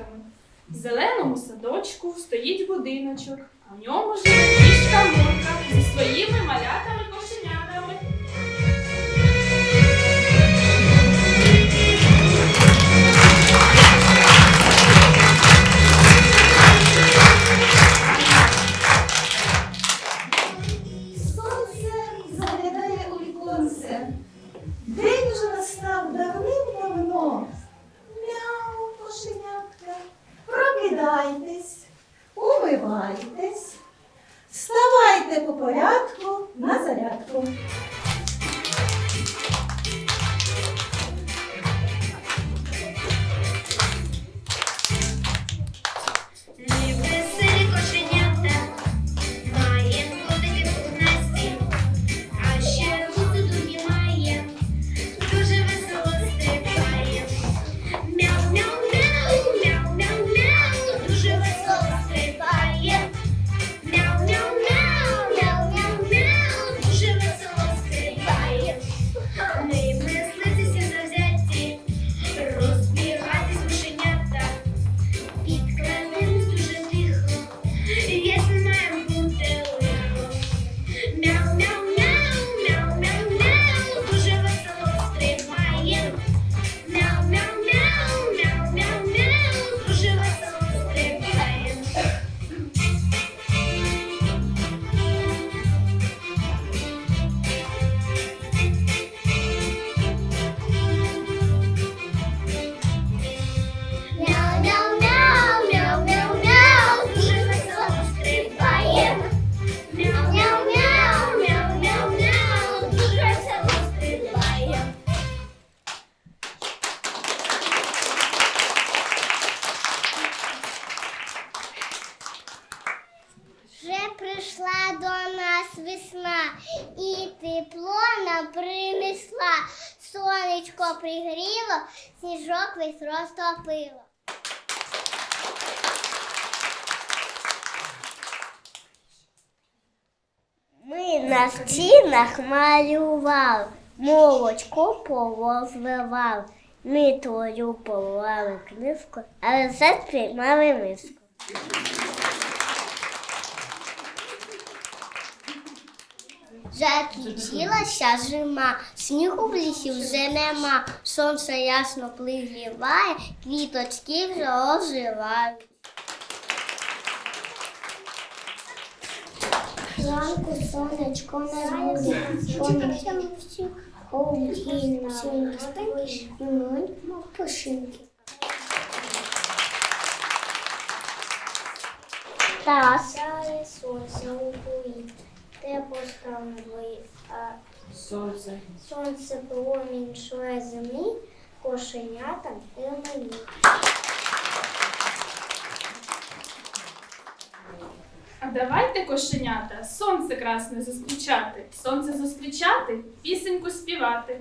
дверцятами. В зеленому садочку стоїть будиночок, а в ньому живе. їх розтопила. Ми на стінах малював, молочко повозливали, ми твою повали книжку, але все спіймали миску. Закінчилася зима, снігу в лісі вже нема, сонце ясно пригріває, квіточки вже оживають. Ранку сонечко не буде, холодно, сьогодні спинки і маленькому пошинки. Тарас. Тарас. Тепло стало а сонце, сонце промінь шле землі, кошенятам і мені. А давайте, кошенята, сонце красне зустрічати, сонце зустрічати, пісеньку співати.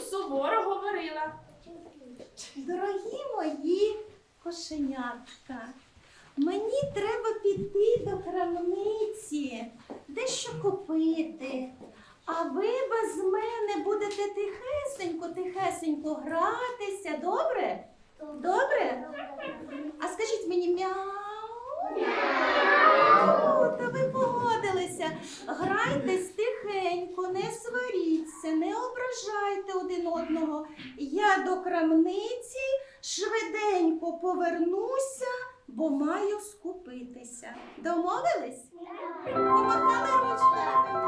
Суворо говорила. Дорогі мої кошенятка, мені треба піти до крамниці, дещо купити. А ви без мене будете тихесенько, тихесенько гратися, добре? Добре? А скажіть мені мяу. Мяу. Та ви погодилися. Грайте стихенько, не сваріться, не ображайте один одного. Я до крамниці швиденько повернуся, бо маю скупитися. Домовились? Помахали ручками.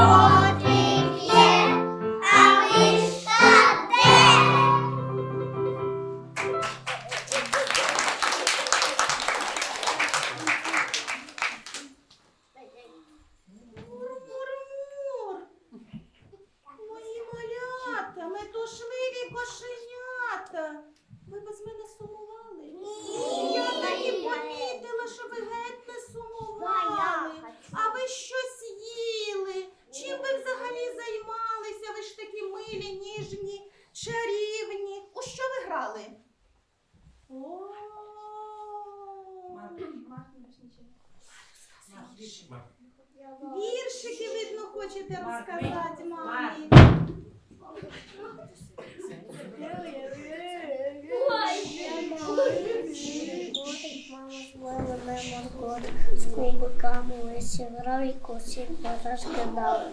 Oh. Віршики, видно, хочете розказати мамі. З кубиками висів, рай косів кусик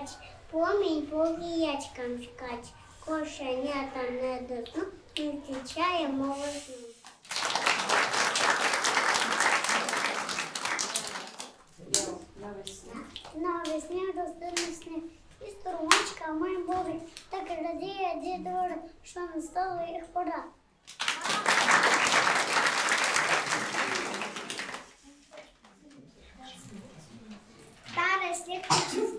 гулять, помень по яичкам шкать, кошенята ну, не там не додут, дадуть, зустрічає молоду. На весне роздали сніг, і сторочка має були, так ради дід рожа, що настала их пора. Старий сніг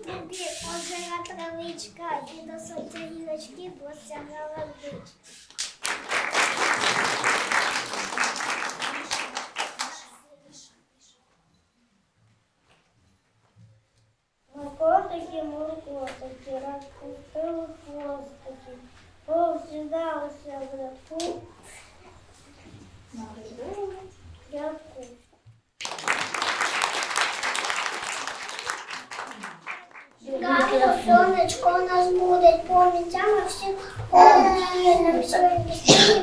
Тобі озера травичка і до сонця гілочки босяга. Öğrenmiş, şey. öğrenmiş.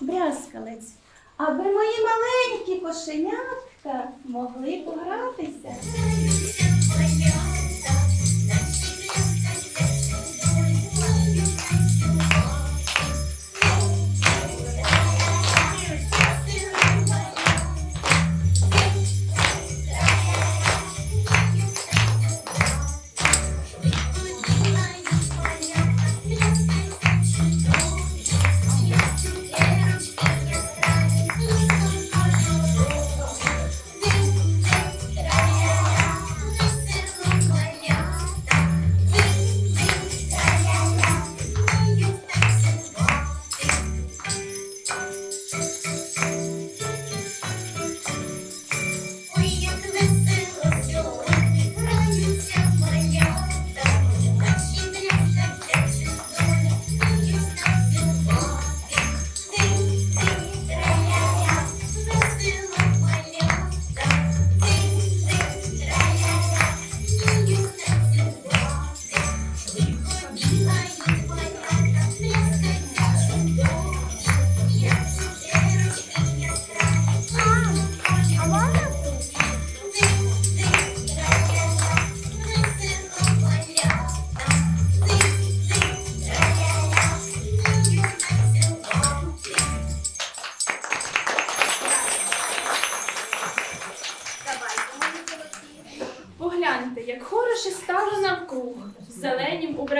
брязкалець, аби мої маленькі кошенятка могли погратися.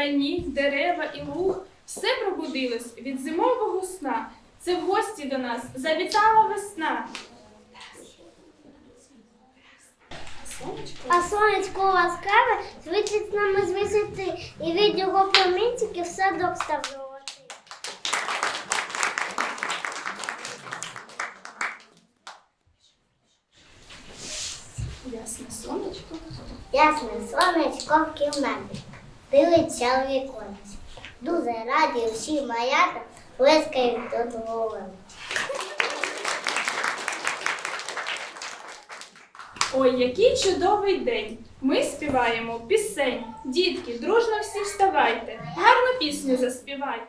Зеленім дерева і луг. Все пробудилось від зимового сна. Це в гості до нас завітала весна. А сонечко ласкаве світить нами з висоти, і від його промінчиків садок став золотий. Ясне сонечко. Ясне сонечко в кімнаті, дивиться у віконці. Дуже раді всі маята плескають голови. Ой, який чудовий день! Ми співаємо пісень. Дітки, дружно всі вставайте. Гарну пісню заспівайте.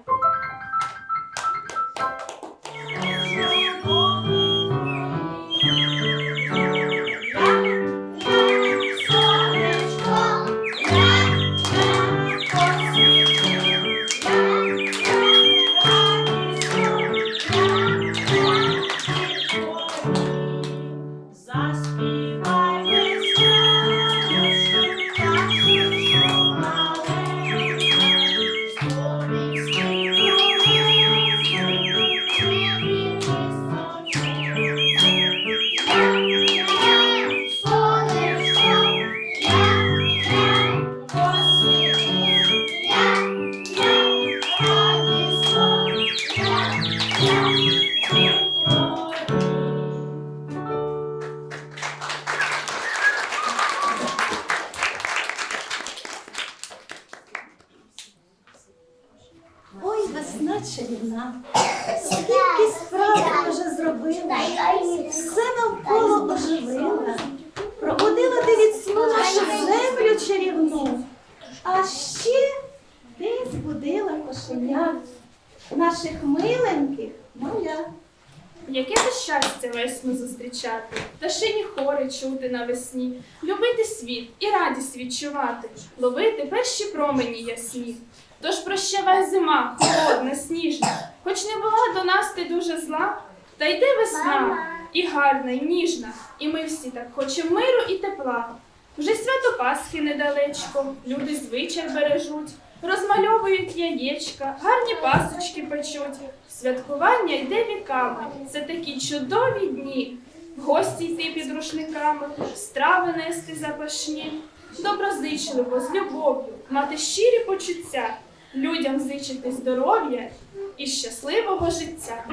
Наших миленьких малят. Яке то щастя весну зустрічати, пташині хори чути навесні, любити світ і радість відчувати, ловити перші промені ясні. Тож прощавай зима, холодна, сніжна, хоч не була до нас ти дуже зла, та йде весна, і гарна, і ніжна, і ми всі так хочемо миру і тепла. Вже свято Пасхи недалечко, люди звичай бережуть, розмальовують яєчка, гарні пасочки печуть. Святкування йде віками. Це такі чудові дні. Гості йти під рушниками, страви нести запашні, доброзичливо, з любов'ю, мати щирі почуття, людям зичити здоров'я і щасливого життя.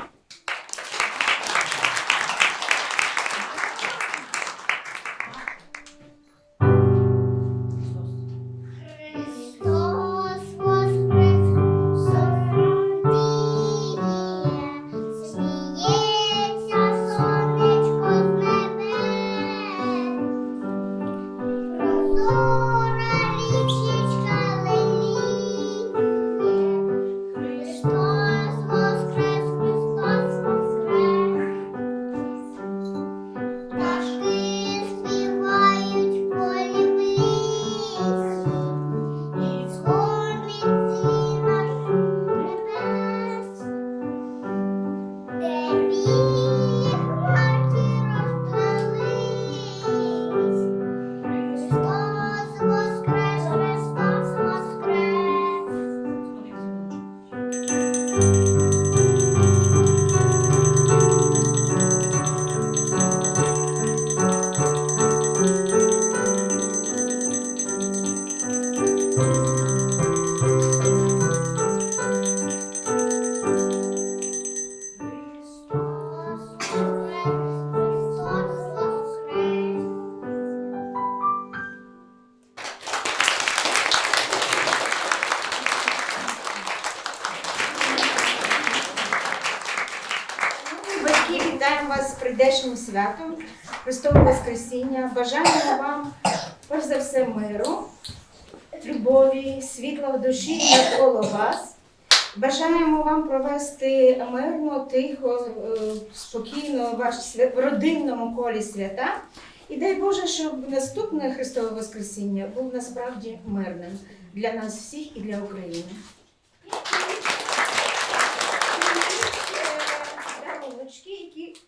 Прийдешнім святом Христового Воскресіння. Бажаємо вам, перш за все, миру, любові, світла в душі навколо вас. Бажаємо вам провести мирно, тихо, е, спокійно ваш свя- в родинному колі свята. І дай Боже, щоб наступне Христове Воскресіння був насправді мирним для нас всіх і для України.